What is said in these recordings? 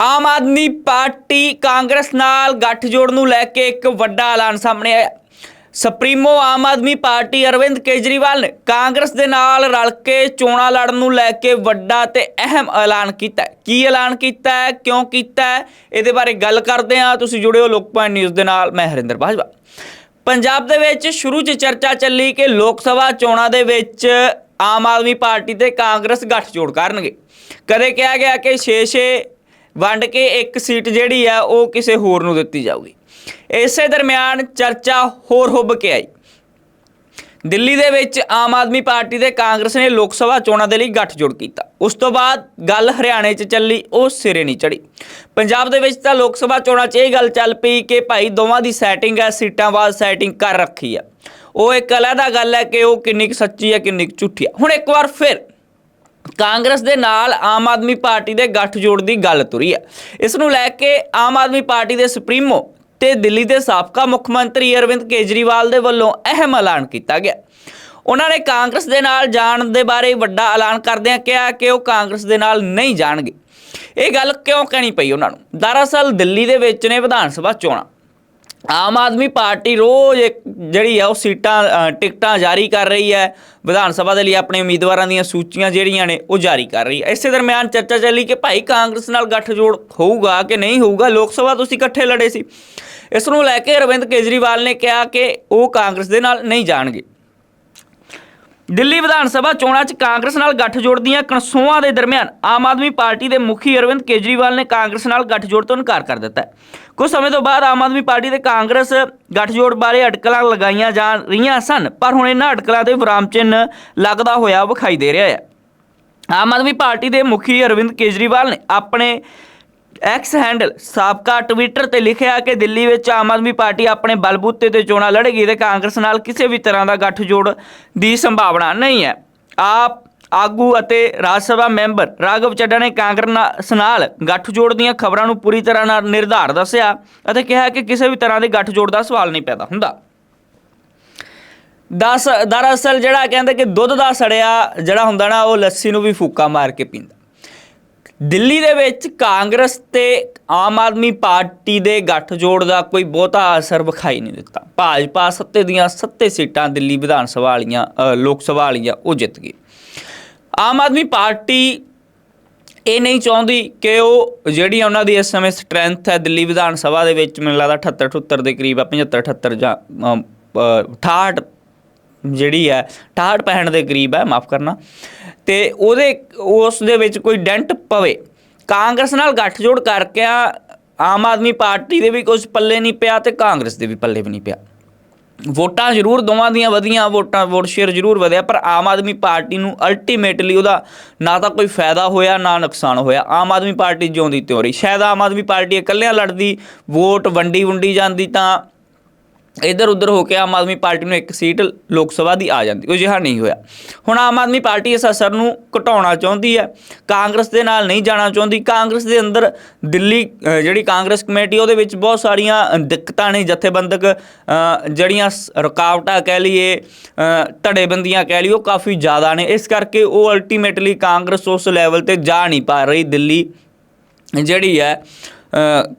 ਆਮ Aadmi party Congress ਨਾਲ ਗੱਠਜੋੜ ਨੂੰ ਲੈ ਕੇ ਇੱਕ ਵੱਡਾ ਐਲਾਨ ਸਾਹਮਣੇ ਆਇਆ। ਸੁਪਰੀਮੋ ਆਮ ਆਦਮੀ ਪਾਰਟੀ ਅਰਵਿੰਦ ਕੇਜਰੀਵਾਲ ਨੇ ਕਾਂਗਰਸ ਦੇ ਨਾਲ ਰਲ ਕੇ ਚੋਣਾਂ ਲੜਨ ਨੂੰ ਲੈ ਕੇ ਵੱਡਾ ਤੇ ਅਹਿਮ ਐਲਾਨ ਕੀਤਾ ਕੀ ਐਲਾਨ ਕੀਤਾ ਹੈ? ਕਿਉਂ ਕੀਤਾ ਹੈ? ਇਹਦੇ ਬਾਰੇ ਗੱਲ ਕਰਦੇ ਹਾਂ। ਤੁਸੀਂ ਜੁੜਿਓ ਲੋਕਪਾਲ ਨਿਊਜ਼ ਦੇ ਨਾਲ। ਮੈਂ ਹਰਿੰਦਰ ਬਾਜਵਾ। ਪੰਜਾਬ ਦੇ ਵਿੱਚ ਸ਼ੁਰੂ 'ਚ ਚਰਚਾ ਚੱਲੀ ਕਿ ਲੋਕ ਸਭਾ ਚੋਣਾਂ ਦੇ ਵਿੱਚ ਆਮ ਆਦਮੀ ਪਾਰਟੀ ਤੇ ਕਾਂਗਰਸ ਗੱਠਜੋੜ ਕਰਨਗੇ। ਕਦੇ ਕਿਹਾ ਗਿਆ ਕਿ 6-6 ਵੰਡ ਕੇ ਇੱਕ ਸੀਟ ਜਿਹੜੀ ਆ, ਉਹ ਕਿਸੇ ਹੋਰ ਨੂੰ ਦਿੱਤੀ ਜਾਊਗੀ। ਇਸੇ ਦਰਮਿਆਨ ਚਰਚਾ ਹੋਰ ਹੁੱਬ ਕੇ ਆਈ। ਦਿੱਲੀ ਦੇ ਵਿੱਚ ਆਮ ਆਦਮੀ ਪਾਰਟੀ ਤੇ ਕਾਂਗਰਸ ਨੇ ਲੋਕ ਸਭਾ ਚੋਣਾਂ ਦੇ ਲਈ ਗੱਠਜੋੜ ਕੀਤਾ। ਉਸ ਤੋਂ ਬਾਅਦ ਗੱਲ ਹਰਿਆਣੇ 'ਚ ਚੱਲੀ, ਉਹ ਸਿਰੇ ਨਹੀਂ ਚੜੀ ਪੰਜਾਬ ਦੇ ਵਿੱਚ ਤਾਂ ਲੋਕ ਸਭਾ ਚੋਣਾਂ 'ਚ ਇਹ ਗੱਲ ਚੱਲ ਪਈ ਕਿ ਭਾਈ ਦੋਵਾਂ ਦੀ ਸੈਟਿੰਗ ਹੈ ਸੀਟਾਂ ਬਾਅਦ ਸੈਟਿੰਗ ਕਰ ਰੱਖੀ ਆ। ਉਹ ਇੱਕ ਅਲੱਗਾ ਗੱਲ ਹੈ ਕਿ ਉਹ ਕਿੰਨੀ ਕੁ ਸੱਚੀ ਹੈ ਕਿੰਨੀ ਕੁ ਝੂਠੀ ਹੈ ਹੁਣ ਇੱਕ ਵਾਰ ਫਿਰ ਕਾਂਗਰਸ ਦੇ ਨਾਲ ਆਮ ਆਦਮੀ ਪਾਰਟੀ ਦੇ ਗੱਠਜੋੜ ਦੀ ਗੱਲ ਤੁਰੀ ਹੈ ਇਸ ਨੂੰ ਲੈ ਕੇ ਆਮ ਆਦਮੀ ਪਾਰਟੀ ਦੇ ਸੁਪਰੀਮੋ ਤੇ ਦਿੱਲੀ ਦੇ ਸਾਬਕਾ ਮੁੱਖ ਮੰਤਰੀ ਅਰਵਿੰਦ ਕੇਜਰੀਵਾਲ ਦੇ ਵੱਲੋਂ ਅਹਿਮ ਐਲਾਨ ਕੀਤਾ ਗਿਆ। ਉਹਨਾਂ ਨੇ ਕਾਂਗਰਸ ਦੇ ਨਾਲ ਜਾਣ ਦੇ ਬਾਰੇ ਵੱਡਾ ਐਲਾਨ ਕਰਦਿਆਂ ਕਿਹਾ ਕਿ ਉਹ ਕਾਂਗਰਸ ਦੇ ਨਾਲ ਨਹੀਂ ਜਾਣਗੇ। ਇਹ ਗੱਲ ਕਿਉਂ ਕਹਿਣੀ ਪਈ ਉਹਨਾਂ ਨੂੰ? ਦਰਅਸਲ ਦਿੱਲੀ ਦੇ ਵਿੱਚ ਨੇ ਵਿਧਾਨ ਸਭਾ ਚੋਣਾਂ। ਆਮ ਆਦਮੀ ਪਾਰਟੀ ਰੋਜ਼ ਇੱਕ ਜਿਹੜੀ ਆ ਉਹ ਸੀਟਾਂ ਟਿਕਟਾਂ ਜਾਰੀ ਕਰ ਰਹੀ ਹੈ। ਵਿਧਾਨ ਸਭਾ ਦੇ ਲਈ ਆਪਣੇ ਉਮੀਦਵਾਰਾਂ ਦੀਆਂ ਸੂਚੀਆਂ ਜਿਹੜੀਆਂ ਨੇ ਉਹ ਜਾਰੀ ਕਰ ਰਹੀ ਹੈ। ਇਸੇ ਦਰਮਿਆਨ ਚਰਚਾ ਚੱਲੀ ਕਿ ਭਾਈ ਕਾਂਗਰਸ ਨਾਲ ਗੱਠਜੋੜ ਹੋਊਗਾ ਕਿ ਨਹੀਂ ਹੋਊਗਾ? ਲੋਕ ਸਭਾ ਤੁਸੀਂ ਇਕੱਠੇ ਲੜੇ ਸੀ। ਇਸ ਨੂੰ ਲੈ ਕੇ ਅਰਵਿੰਦ ਕੇਜਰੀਵਾਲ ਨੇ ਕਿਹਾ ਕਿ ਉਹ ਕਾਂਗਰਸ ਦੇ ਨਾਲ ਨਹੀਂ ਜਾਣਗੇ। ਦਿੱਲੀ ਵਿਧਾਨ ਸਭਾ ਚੋਣਾਂ 'ਚ ਕਾਂਗਰਸ ਨਾਲ ਗੱਠਜੋੜ ਦੀਆਂ ਕਨਸੋਆਂ ਦੇ ਦਰਮਿਆਨ ਆਮ ਆਦਮੀ ਪਾਰਟੀ ਦੇ ਮੁਖੀ ਅਰਵਿੰਦ ਕੇਜਰੀਵਾਲ ਨੇ ਕਾਂਗਰਸ ਨਾਲ ਗੱਠਜੋੜ ਤੋਂ ਇਨਕਾਰ ਕਰ ਦਿੱਤਾ ਹੈ। ਕੁਝ ਸਮੇਂ ਤੋਂ ਬਾਅਦ ਆਮ ਆਦਮੀ ਪਾਰਟੀ ਤੇ ਕਾਂਗਰਸ ਗੱਠਜੋੜ ਬਾਰੇ ਅਟਕਲਾਂ ਲਗਾਈਆਂ ਜਾ ਰਹੀਆਂ ਸਨ, ਪਰ ਹੁਣ ਇਹਨਾਂ ਅਟਕਲਾਂ ਤੇ ਵਿਰਾਮ ਚਿੰਨ੍ਹ ਲੱਗਦਾ ਹੋਇਆ ਵਿਖਾਈ ਦੇ ਰਿਹਾ ਹੈ। ਆਮ ਆਦਮੀ ਪਾਰਟੀ ਦੇ ਮੁਖੀ ਅਰਵਿੰਦ ਕੇਜਰੀਵਾਲ ਨੇ ਆਪਣੇ ਐਕਸ ਹੈਂਡਲ ਸਾਬਕਾ ਟਵਿੱਟਰ ਤੇ ਲਿਖਿਆ ਕਿ ਦਿੱਲੀ ਵਿੱਚ ਆਮ ਆਦਮੀ ਪਾਰਟੀ ਆਪਣੇ ਬਲਬੂਤੇ ਤੇ ਚੋਣਾਂ ਲੜੇਗੀ ਤੇ ਕਾਂਗਰਸ ਨਾਲ ਕਿਸੇ ਵੀ ਤਰ੍ਹਾਂ ਦਾ ਗੱਠਜੋੜ ਦੀ ਸੰਭਾਵਨਾ ਨਹੀਂ ਹੈ। ਆਪ, ਆਗੂ ਅਤੇ ਰਾਜ ਸਭਾ ਮੈਂਬਰ ਰਾਘਵ ਚੱਡਾ ਨੇ ਕਾਂਗਰਸ ਨਾਲ ਗੱਠਜੋੜ ਦੀਆਂ ਖਬਰਾਂ ਨੂੰ ਪੂਰੀ ਤਰ੍ਹਾਂ ਨਾਲ ਨਿਰਧਾਰ ਦੱਸਿਆ ਅਤੇ ਕਿਹਾ ਕਿ ਕਿਸੇ ਵੀ ਤਰ੍ਹਾਂ ਦੇ ਗੱਠਜੋੜ ਦਾ ਸਵਾਲ ਨਹੀਂ ਪੈਦਾ ਹੁੰਦਾ। ਦਸ, ਦਰਅਸਲ ਜਿਹੜਾ ਕਹਿੰਦੇ ਕਿ ਦੁੱਧ ਦਾ ਸੜਿਆ ਜਿਹੜਾ ਹੁੰਦਾ ਨਾ, ਉਹ ਲੱਸੀ ਨੂੰ ਵੀ ਫੂਕਾ ਮਾਰ ਕੇ ਪੀਂਦਾ। ਦਿੱਲੀ ਦੇ ਵਿੱਚ ਕਾਂਗਰਸ ਤੇ ਆਮ ਆਦਮੀ ਪਾਰਟੀ ਦੇ ਗੱਠਜੋੜ ਦਾ ਕੋਈ ਬਹੁਤਾ ਅਸਰ ਵਿਖਾਈ ਨਹੀਂ ਦਿੱਤਾ। ਭਾਜਪਾ ਸੱਤੇ ਦੀਆਂ ਸੱਤੇ ਸੀਟਾਂ ਦਿੱਲੀ ਵਿਧਾਨ ਸਭਾ ਵਾਲੀਆਂ ਲੋਕ ਸਭਾ ਵਾਲੀਆਂ ਉਹ ਜਿੱਤ ਗਈ ਆਮ ਆਦਮੀ ਪਾਰਟੀ ਇਹ ਨਹੀਂ ਚਾਹੁੰਦੀ ਕਿ ਉਹ ਜਿਹੜੀ ਉਹਨਾਂ ਦੀ ਇਸ ਸਮੇਂ ਸਟਰੈਂਥ ਹੈ ਦਿੱਲੀ ਵਿਧਾਨ ਸਭਾ ਦੇ ਵਿੱਚ ਮੈਨੂੰ ਲੱਗਦਾ 78 78 ਦੇ ਕਰੀਬ ਆ 75 78 ਜਾਂ ਅਮ, 68 ਜਿਹੜੀ ਹੈ 68 65 ਦੇ ਕਰੀਬ ਹੈ ਮਾਫ ਕਰਨਾ। ਤੇ ਉਹਦੇ ਉਸ ਦੇ ਵਿੱਚ ਕੋਈ ਡੈਂਟ ਪਵੇ। ਕਾਂਗਰਸ ਨਾਲ ਗੱਠਜੋੜ ਕਰਕੇ ਆਮ ਆਦਮੀ ਪਾਰਟੀ ਦੇ ਵੀ ਕੁਝ ਪੱਲੇ ਨਹੀਂ ਪਿਆ ਤੇ ਕਾਂਗਰਸ ਦੇ ਵੀ ਪੱਲੇ ਵੀ ਨਹੀਂ ਪਿਆ। ਵੋਟਾਂ ਜ਼ਰੂਰ, ਦੋਵਾਂ ਦੀਆਂ ਵਧੀਆਂ ਵੋਟਾਂ, ਵੋਟ ਸ਼ੇਅਰ ਜ਼ਰੂਰ ਵਧਿਆ, ਪਰ ਆਮ ਆਦਮੀ ਪਾਰਟੀ ਨੂੰ ਅਲਟੀਮੇਟਲੀ ਉਹਦਾ ਨਾ ਤਾਂ ਕੋਈ ਫਾਇਦਾ ਹੋਇਆ, ਨਾ ਨੁਕਸਾਨ ਹੋਇਆ। ਆਮ ਆਦਮੀ ਪਾਰਟੀ ਜਿਉਂਦੀ ਤਿਉਰੀ ਸ਼ਾਇਦ ਆਮ ਆਦਮੀ ਪਾਰਟੀ ਇਕੱਲਿਆਂ ਲੜਦੀ, ਵੋਟ ਵੰਡੀ ਵੁੰਡੀ ਜਾਂਦੀ ਤਾਂ ਇਧਰ ਉਧਰ ਹੋ ਕੇ ਆਮ ਆਦਮੀ ਪਾਰਟੀ ਨੂੰ ਇੱਕ ਸੀਟ ਲੋਕ ਸਭਾ ਦੀ ਆ ਜਾਂਦੀ ਉਹ ਜਿਹਾ ਨਹੀਂ ਹੋਇਆ। ਹੁਣ ਆਮ ਆਦਮੀ ਪਾਰਟੀ ਇਸ ਅਸਰ ਨੂੰ ਘਟਾਉਣਾ ਚਾਹੁੰਦੀ ਹੈ, ਕਾਂਗਰਸ ਦੇ ਨਾਲ ਨਹੀਂ ਜਾਣਾ ਚਾਹੁੰਦੀ। ਕਾਂਗਰਸ ਦੇ ਅੰਦਰ ਦਿੱਲੀ ਜਿਹੜੀ ਕਾਂਗਰਸ ਕਮੇਟੀ, ਉਹਦੇ ਵਿੱਚ ਬਹੁਤ ਸਾਰੀਆਂ ਦਿੱਕਤਾਂ ਨੇ, ਜਥੇਬੰਦਕ ਜਿਹੜੀਆਂ ਸ- ਰੁਕਾਵਟਾਂ ਕਹਿ ਲਈਏ ਧੜੇਬੰਦੀਆਂ ਕਹਿ ਲਈਏ, ਉਹ ਕਾਫੀ ਜ਼ਿਆਦਾ ਨੇ। ਇਸ ਕਰਕੇ ਉਹ ਅਲਟੀਮੇਟਲੀ ਕਾਂਗਰਸ ਉਸ ਲੈਵਲ ਤੇ ਜਾ ਨਹੀਂ ਪਾ ਰਹੀ ਦਿੱਲੀ, ਜਿਹੜੀ ਹੈ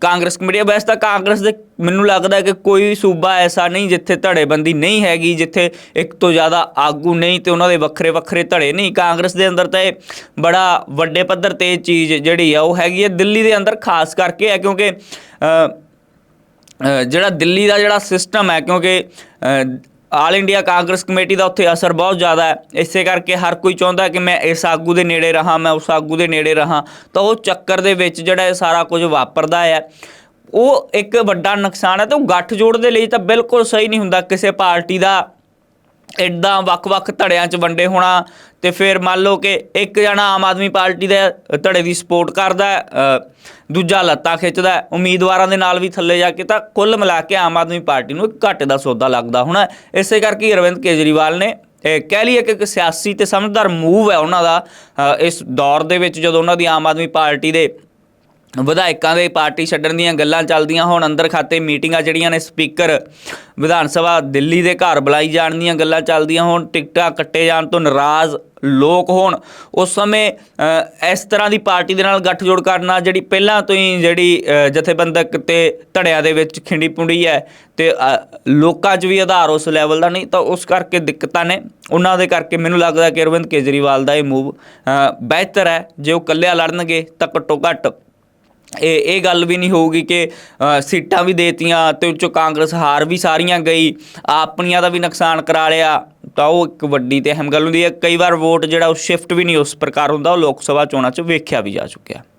ਕਾਂਗਰਸ ਕਮੇਟੀ ਹੈ। ਵੈਸੇ ਤਾਂ ਕਾਂਗਰਸ ਦੇ ਮੈਨੂੰ ਲੱਗਦਾ ਕਿ ਕੋਈ ਸੂਬਾ ਐਸਾ ਨਹੀਂ ਜਿੱਥੇ ਧੜੇਬੰਦੀ ਨਹੀਂ ਹੈਗੀ, ਜਿੱਥੇ ਇੱਕ ਤੋਂ ਜ਼ਿਆਦਾ ਆਗੂ ਨਹੀਂ ਤੇ ਉਹਨਾਂ ਦੇ ਵੱਖਰੇ ਵੱਖਰੇ ਧੜੇ ਨਹੀਂ ਕਾਂਗਰਸ ਦੇ ਅੰਦਰ ਤਾਂ ਇਹ ਬੜਾ ਵੱਡੇ ਪੱਧਰ ਤੇ ਇਹ ਚੀਜ਼ ਜਿਹੜੀ ਆ, ਉਹ ਹੈਗੀ ਹੈ ਦਿੱਲੀ ਦੇ ਅੰਦਰ ਖਾਸ ਕਰਕੇ ਹੈ ਕਿਉਂਕਿ ਜਿਹੜਾ ਦਿੱਲੀ ਦਾ ਜਿਹੜਾ ਸਿਸਟਮ ਹੈ ਕਿਉਂਕਿ ਆਲ ਇੰਡੀਆ ਕਾਂਗਰਸ ਕਮੇਟੀ ਦਾ ਉੱਥੇ ਅਸਰ ਬਹੁਤ ਜ਼ਿਆਦਾ ਹੈ। ਇਸੇ ਕਰਕੇ ਹਰ ਕੋਈ ਚਾਹੁੰਦਾ ਕਿ ਮੈਂ ਇਸ ਆਗੂ ਦੇ ਨੇੜੇ ਰਹਾ, ਮੈਂ ਉਸ ਆਗੂ ਦੇ ਨੇੜੇ ਰਹਾ। ਤਾਂ ਉਹ ਚੱਕਰ ਦੇ ਵਿੱਚ ਜਿਹੜਾ ਇਹ ਸਾਰਾ ਕੁਝ ਵਾਪਰਦਾ ਹੈ, ਉਹ ਇੱਕ ਵੱਡਾ ਨੁਕਸਾਨ ਹੈ ਤੇ ਉਹ ਗੱਠਜੋੜ ਦੇ ਲਈ ਤਾਂ ਬਿਲਕੁਲ ਸਹੀ ਨਹੀਂ ਹੁੰਦਾ। ਕਿਸੇ ਪਾਰਟੀ ਦਾ ਇਦਾਂ ਵੱਖ-ਵੱਖ ਧੜਿਆਂ 'ਚ ਵੰਡੇ ਹੋਣਾ ਤੇ ਫਿਰ ਮੰਨ ਲਓ ਕਿ ਇੱਕ ਜਣਾ ਆਮ ਆਦਮੀ ਪਾਰਟੀ ਦੇ ਧੜੇ ਦੀ ਸਪੋਰਟ ਕਰਦਾ ਦੂਜਾ ਲੱਤਾਂ ਖਿੱਚਦਾ, ਉਮੀਦਵਾਰਾਂ ਦੇ ਨਾਲ ਵੀ ਥੱਲੇ ਜਾ ਕੇ ਤਾਂ ਕੁੱਲ ਮਿਲਾ ਕੇ ਆਮ ਆਦਮੀ ਪਾਰਟੀ ਨੂੰ ਇੱਕ ਘਾਟੇ ਦਾ ਸੌਦਾ ਲੱਗਦਾ ਹੋਣਾ। ਇਸੇ ਕਰਕੇ ਅਰਵਿੰਦ ਕੇਜਰੀਵਾਲ ਨੇ ਕਹਿ ਲਈਏ ਕਿ ਇੱਕ ਸਿਆਸੀ ਤੇ ਸਮਝਦਾਰ ਮੂਵ ਹੈ ਉਹਨਾਂ ਦਾ ਇਸ ਦੌਰ ਦੇ ਵਿੱਚ ਜਦੋਂ ਉਹਨਾਂ ਦੀ ਆਮ ਆਦਮੀ ਪਾਰਟੀ ਦੇ ਵਿਧਾਇਕਾਂ ਦੇ ਪਾਰਟੀ ਛੱਡਣ ਦੀਆਂ ਗੱਲਾਂ ਚੱਲਦੀਆਂ ਹੁਣ, ਅੰਦਰ ਖਾਤੇ ਮੀਟਿੰਗਾਂ ਜਿਹੜੀਆਂ ਨੇ ਸਪੀਕਰ, ਵਿਧਾਨ ਸਭਾ ਦਿੱਲੀ ਦੇ ਘਰ ਬੁਲਾਈ ਜਾਣ ਦੀਆਂ ਗੱਲਾਂ ਚੱਲਦੀਆਂ ਹੁਣ, ਟਿਕਟਾਂ ਕੱਟੇ ਜਾਣ ਤੋਂ ਨਾਰਾਜ਼ ਲੋਕ ਹੋਣ, ਉਸ ਸਮੇਂ ਇਸ ਤਰ੍ਹਾਂ ਦੀ ਪਾਰਟੀ ਦੇ ਨਾਲ ਗੱਠਜੋੜ ਕਰਨਾ ਜਿਹੜੀ ਪਹਿਲਾਂ ਤੋਂ ਹੀ ਜਿਹੜੀ ਜਥੇਬੰਦਕ ਤੇ ਧੜਿਆਂ ਦੇ ਵਿੱਚ ਖਿੰਡੀ ਪੁੰਡੀ ਹੈ ਤੇ ਲੋਕਾਂ 'ਚ ਵੀ ਆਧਾਰ ਉਸ ਲੈਵਲ ਦਾ ਨਹੀਂ, ਤਾਂ ਉਸ ਕਰਕੇ ਦਿੱਕਤਾਂ ਨੇ। ਉਹਨਾਂ ਦੇ ਕਰਕੇ ਮੈਨੂੰ ਲੱਗਦਾ ਕਿ ਅਰਵਿੰਦ ਕੇਜਰੀਵਾਲ ਦਾ ਇਹ ਮੂਵ ਬਿਹਤਰ ਹੈ। ਜੇ ਉਹ ਇਕੱਲਿਆਂ ਲੜਨਗੇ ਤਾਂ ਘੱਟੋ ਘੱਟ ਇਹ ਇਹ ਗੱਲ ਵੀ ਨਹੀਂ ਹੋਊਗੀ ਕਿ ਸੀਟਾਂ ਵੀ ਦੇਤੀਆਂ ਤੇ ਉੱਚੋਂ ਕਾਂਗਰਸ ਹਾਰ ਵੀ ਸਾਰੀਆਂ ਗਈ, ਆਪਣੀਆਂ ਦਾ ਵੀ ਨੁਕਸਾਨ ਕਰਾ ਲਿਆ। ਤਾਂ ਉਹ ਇੱਕ ਵੱਡੀ ਤੇ ਅਹਿਮ ਗੱਲ ਹੁੰਦੀ ਹੈ। ਕਈ ਵਾਰ ਵੋਟ ਜਿਹੜਾ ਉਹ ਸ਼ਿਫਟ ਵੀ ਨਹੀਂ ਉਸ ਪ੍ਰਕਾਰ ਹੁੰਦਾ, ਉਹ ਲੋਕ ਸਭਾ ਚੋਣਾਂ 'ਚ ਵੇਖਿਆ ਵੀ ਜਾ ਚੁੱਕਿਆ।